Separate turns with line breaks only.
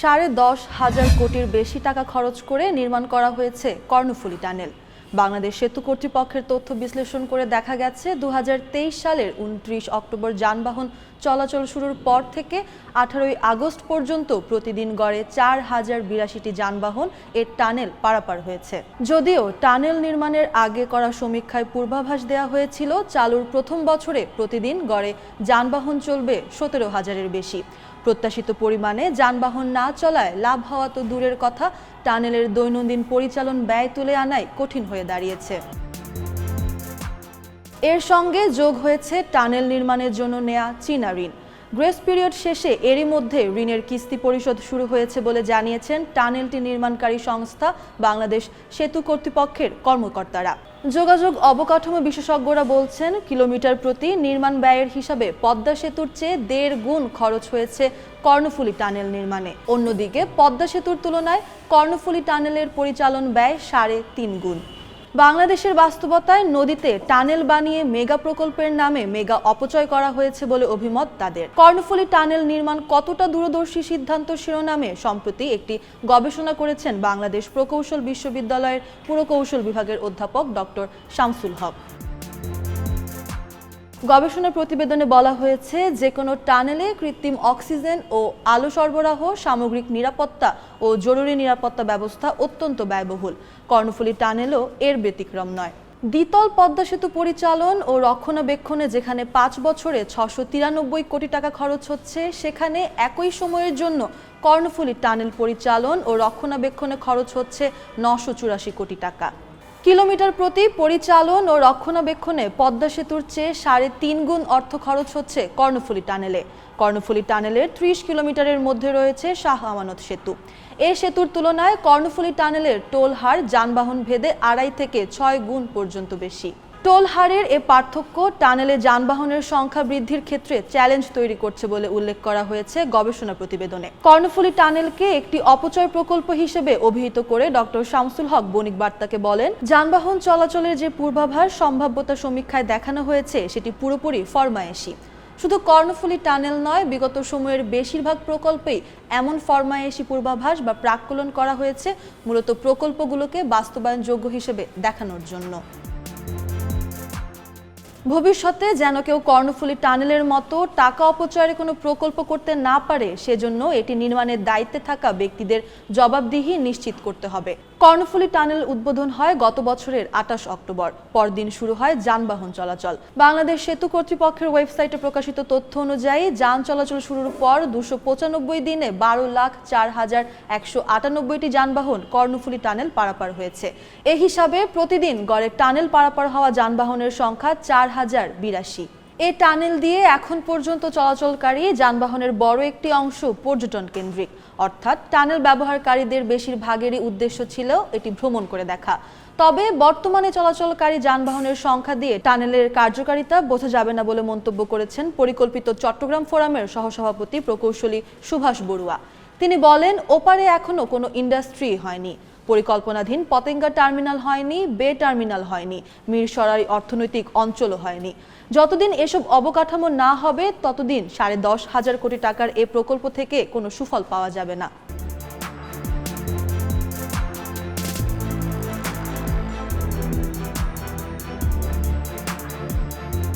সাড়ে দশ হাজার কোটির বেশি টাকা খরচ করে নির্মাণ করা হয়েছে কর্ণফুলী টানেল। বাংলাদেশ সেতু কর্তৃপক্ষের তথ্য বিশ্লেষণ করে দেখা গেছে দু হাজার তেইশ সালের উনত্রিশ অক্টোবর যানবাহন চলাচল শুরুর পর থেকে আঠারোই আগস্ট পর্যন্ত প্রতিদিন গড়ে চার হাজার বিরাশিটি যানবাহন এর টানেল পারাপার হয়েছে। যদিও টানেল নির্মাণের আগে করা সমীক্ষায় পূর্বাভাস দেওয়া হয়েছিল, চালুর প্রথম বছরে প্রতিদিন গড়ে যানবাহন চলবে সতেরো হাজারের বেশি। প্রত্যাশিত পরিমাণে যানবাহন না চলায় লাভ হওয়া তো দূরের কথা। টানেলের দৈনন্দিন পরিচালন ব্যয় তুলে আনাই কঠিন হয়ে দাঁড়িয়েছে। এর সঙ্গে যোগ হয়েছে টানেল নির্মাণের জন্য নেয়া চীনা ঋণ। গ্রেস পিরিয়ড শেষে এরই মধ্যে ঋণের কিস্তি পরিশোধ শুরু হয়েছে বলে জানিয়েছেন টানেলটি নির্মাণকারী সংস্থা বাংলাদেশ সেতু কর্তৃপক্ষের কর্মকর্তারা। যোগাযোগ অবকাঠামো বিশেষজ্ঞরা বলছেন, কিলোমিটার প্রতি নির্মাণ ব্যয়ের হিসাবে পদ্মা সেতুর চেয়ে দেড় গুণ খরচ হয়েছে কর্ণফুলী টানেল নির্মাণে। অন্যদিকে, পদ্মা সেতুর তুলনায় কর্ণফুলী টানেলের পরিচালন ব্যয় সাড়ে তিন গুণ। বাংলাদেশের বাস্তবতায় নদীতে টানেল বানিয়ে মেগা প্রকল্পের নামে মেগা অপচয় করা হয়েছে বলে অভিমত তাদের। কর্ণফুলী টানেল নির্মাণ কতটা দূরদর্শী সিদ্ধান্ত শিরোনামে সম্প্রতি একটি গবেষণা করেছেন বাংলাদেশ প্রকৌশল বিশ্ববিদ্যালয়ের পুরকৌশল বিভাগের অধ্যাপক ডক্টর শামসুল হক। গবেষণা প্রতিবেদনে বলা হয়েছে যে কোনো টানেলে কৃত্রিম অক্সিজেন ও আলো সরবরাহ, সামগ্রিক নিরাপত্তা ও জরুরি নিরাপত্তা ব্যবস্থা অত্যন্ত ব্যয়বহুল। কর্ণফুলী টানেলও এর ব্যতিক্রম নয়। দ্বিতল পদ্মা সেতু পরিচালন ও রক্ষণাবেক্ষণে যেখানে পাঁচ বছরে ছশো তিরানব্বই কোটি টাকা খরচ হচ্ছে, সেখানে একই সময়ের জন্য কর্ণফুলী টানেল পরিচালন ও রক্ষণাবেক্ষণে খরচ হচ্ছে নশো চুরাশি কোটি টাকা। কিলোমিটার প্রতি পরিচালন ও রক্ষণাবেক্ষণে পদ্মা সেতুর চেয়ে সাড়ে তিন গুণ অর্থ খরচ হচ্ছে কর্ণফুলী টানেলে। কর্ণফুলী টানেলের ত্রিশ কিলোমিটারের মধ্যে রয়েছে শাহ আমানত সেতু। এ সেতুর তুলনায় কর্ণফুলী টানেলের টোল হার যানবাহন ভেদে আড়াই থেকে ছয় গুণ পর্যন্ত বেশি। টোল হারের এ পার্থক্য, টানেলে যানবাহনের সংখ্যা বৃদ্ধির ক্ষেত্রে চ্যালেঞ্জ তৈরি করছে বলে উল্লেখ করা হয়েছে গবেষণা প্রতিবেদনে। কর্ণফুলী টানেলকে একটি অপচয় প্রকল্প হিসেবে অভিহিত করে ডক্টর শামসুল হক বণিক বার্তাকে বলেন, যানবাহন চলাচলের যে পূর্বাভাস সম্ভাব্যতা সমীক্ষায় দেখানো হয়েছে, সেটি পুরোপুরি ফরমায়েশি। শুধু কর্ণফুলী টানেল নয়, বিগত সময়ের বেশিরভাগ প্রকল্পেই এমন ফরমায়েশি পূর্বাভাস বা প্রাক্কলন করা হয়েছে, মূলত প্রকল্পগুলোকে বাস্তবায়নযোগ্য হিসেবে দেখানোর জন্য। ভবিষ্যতে যেন কেউ কর্ণফুলী টানেলের মতো টাকা অপচয়ের কোনো প্রকল্প করতে না পারে, সেজন্য এটি নির্মাণের দায়িত্বে থাকা ব্যক্তিদের জবাবদিহি নিশ্চিত করতে হবে। কর্ণফুলী টানেল উদ্বোধন হয় গত বছরের আঠাশ অক্টোবর। পরদিন শুরু হয় যানবাহন চলাচল। বাংলাদেশ সেতু কর্তৃপক্ষের ওয়েবসাইটে প্রকাশিত তথ্য অনুযায়ী যান চলাচল শুরুর পর দুশো পঁচানব্বই দিনে বারো লাখ চার হাজার একশো আটানব্বইটি যানবাহন কর্ণফুলী টানেল পারাপার হয়েছে। এ হিসাবে প্রতিদিন গড়ে টানেল পারাপার হওয়া যানবাহনের সংখ্যা চার হাজার বিরাশি। এই টানেল দিয়ে এখন পর্যন্ত চলাচলকারী যানবাহনের বড় একটি অংশ পর্যটন কেন্দ্রিক। অর্থাৎ টানেল ব্যবহারকারীদের বেশিরভাগেরই উদ্দেশ্য ছিল এটি ভ্রমণ করে দেখা। তবে বর্তমানে চলাচলকারী যানবাহনের সংখ্যা দিয়ে টানেলের কার্যকারিতা বোঝা যাবে না বলে মন্তব্য করেছেন পরিকল্পিত চট্টগ্রাম ফোরামের সহসভাপতি প্রকৌশলী সুভাষ বড়ুয়া। তিনি বলেন, ওপারে এখনও কোনো ইন্ডাস্ট্রি হয়নি। পরিকল্পনাধীন পতেঙ্গা টার্মিনাল হয়নি, বে টার্মিনাল হয়নি, মিরসরাই অর্থনৈতিক অঞ্চলও হয়নি। যতদিন এসব অবকাঠামো না হবে, ততদিন সাড়ে দশ হাজার কোটি টাকার এ প্রকল্প থেকে কোনো সুফল পাওয়া যাবে না।